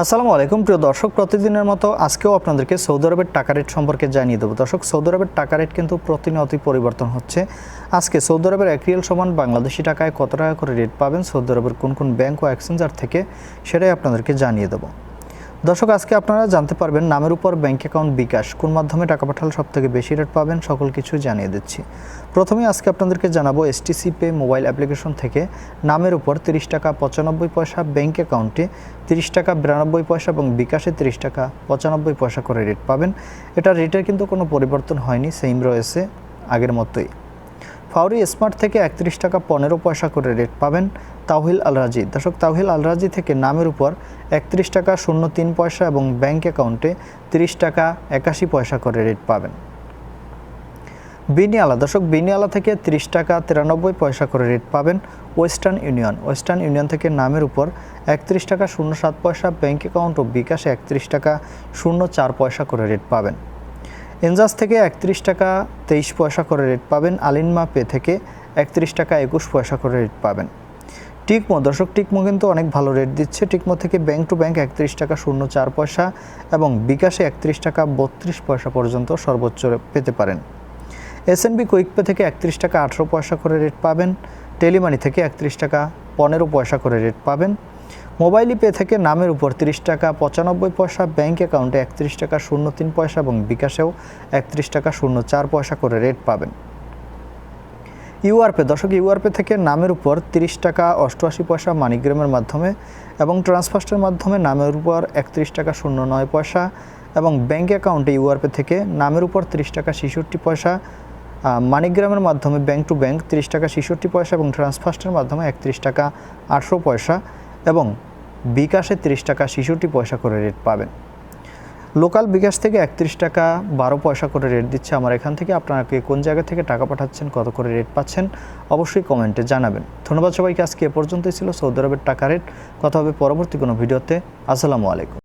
আসসালামু আলাইকুম, প্রিয় দর্শক, প্রতিদিনের মতো আজকেও আপনাদেরকে সৌদি আরবের টাকা রেট সম্পর্কে জানিয়ে দেবো। দর্শক, সৌদি আরবের টাকা রেট কিন্তু প্রতিনিয়তই পরিবর্তন হচ্ছে। আজকে সৌদি আরবের এক সমান বাংলাদেশি টাকায় কত টাকা করে রেট পাবেন? সৌদি আরবের কোন কোন ব্যাংক ও এক্সচেঞ্জার থেকে সেটাই আপনাদেরকে জানিয়ে দেবো। দর্শক, আজকে আপনারা জানতে পারবেন নামের উপর ব্যাংক অ্যাকাউন্ট বিকাশ। কোন মাধ্যমে টাকা পাঠালে সব থেকে বেশি রেট পাবেন? সকল কিছু জানিয়ে দিচ্ছি। প্রথমে আজকে আপনাদেরকে জানাব এসটিসি পে মোবাইল অ্যাপ্লিকেশন থেকে নামের উপর তিরিশ টাকা পঁচানব্বই পয়সা, ব্যাংক অ্যাকাউন্টে তিরিশ টাকা বিরানব্বই পয়সা এবং বিকাশে তিরিশ টাকা পঁচানব্বই পয়সা করে রেট পাবেন। এটা রেটের কিন্তু কোনো পরিবর্তন হয়নি, সেম রয়েছে আগের মতোই। ফাউরি স্মার্ট থেকে একত্রিশ টাকা পনেরো পয়সা করে রেট পাবেন তাওহিল আলরাজি। দর্শক, তাওহিল আলরাজি থেকে নামের উপর একত্রিশ টাকা শূন্য তিন পয়সা এবং ব্যাংক অ্যাকাউন্টে তিরিশ টাকা একাশি পয়সা করে রেট পাবেন। বিনিয়ালা, দর্শক, বিনিয়ালা থেকে তিরিশ টাকা তিরানব্বই পয়সা করে রেট পাবেন ওয়েস্টার্ন ইউনিয়ন। ওয়েস্টার্ন ইউনিয়ন থেকে নামের উপর একত্রিশ টাকা শূন্য সাত পয়সা, ব্যাংক অ্যাকাউন্ট ও বিকাশে একত্রিশ টাকা শূন্য চার পয়সা করে রেট পাবেন। এনজাস থেকে একত্রিশ টাকা তেইশ পয়সা করে রেট পাবেন। আলিনমা পে থেকে একত্রিশ টাকা একুশ পয়সা করে রেট পাবেন। টিকমো, দর্শক টিকমো কিন্তু অনেক ভালো রেট দিচ্ছে। টিকমো থেকে ব্যাংক টু ব্যাংক একত্রিশ টাকা শূন্য চার পয়সা এবং বিকাশে একত্রিশ টাকা বত্রিশ পয়সা পর্যন্ত সর্বোচ্চ পেতে পারেন। এসএনবি কুইকপে থেকে একত্রিশ টাকা আঠেরো পয়সা করে রেট পাবেন। টেলিমানি থেকে একত্রিশ টাকা পনেরো পয়সা করে রেট পাবেন। মোবাইল পে থেকে নামের উপর তিরিশ টাকা, পঁচানব্বই পয়সা, ব্যাংক অ্যাকাউন্টে একত্রিশ টাকা, শূন্য তিন পয়সা এবং বিকাশেও একত্রিশ টাকা, শূন্য চার পয়সা করে রেট পাবেন। ইউআরপে, দর্শক, ইউআরপে থেকে নামের উপর তিরিশ টাকা, অষ্টআশি পয়সা মানিগ্রামের মাধ্যমে এবং ট্রান্সফার্স্টের মাধ্যমে নামের উপর একত্রিশ টাকা, শূন্য নয় পয়সা এবং ব্যাংক অ্যাকাউন্টে ইউআরপে থেকে নামের উপর তিরিশ টাকা, ছেষট্টি পয়সা মানিগ্রামের মাধ্যমে ব্যাংক টু ব্যাংক তিরিশ টাকা, ছেষট্টি পয়সা এবং ট্রান্সফার্স্টের মাধ্যমে একত্রিশ টাকা, আটশো পয়সা এবং বিকাশে তিরিশ টাকা শিশুটি পয়সা করে রেট পাবেন। লোকাল বিকাশ থেকে একত্রিশ টাকা বারো পয়সা করে রেট দিচ্ছে আমার এখান থেকে। আপনাকে কোন জায়গা থেকে টাকা পাঠাচ্ছেন, কত করে রেট পাচ্ছেন, অবশ্যই কমেন্টে জানাবেন। ধন্যবাদ সবাইকে, আজকে এ পর্যন্তই ছিল সৌদি আরবের টাকা রেট কথা হবে পরবর্তী কোনো ভিডিওতে। আসসালামু আলাইকুম।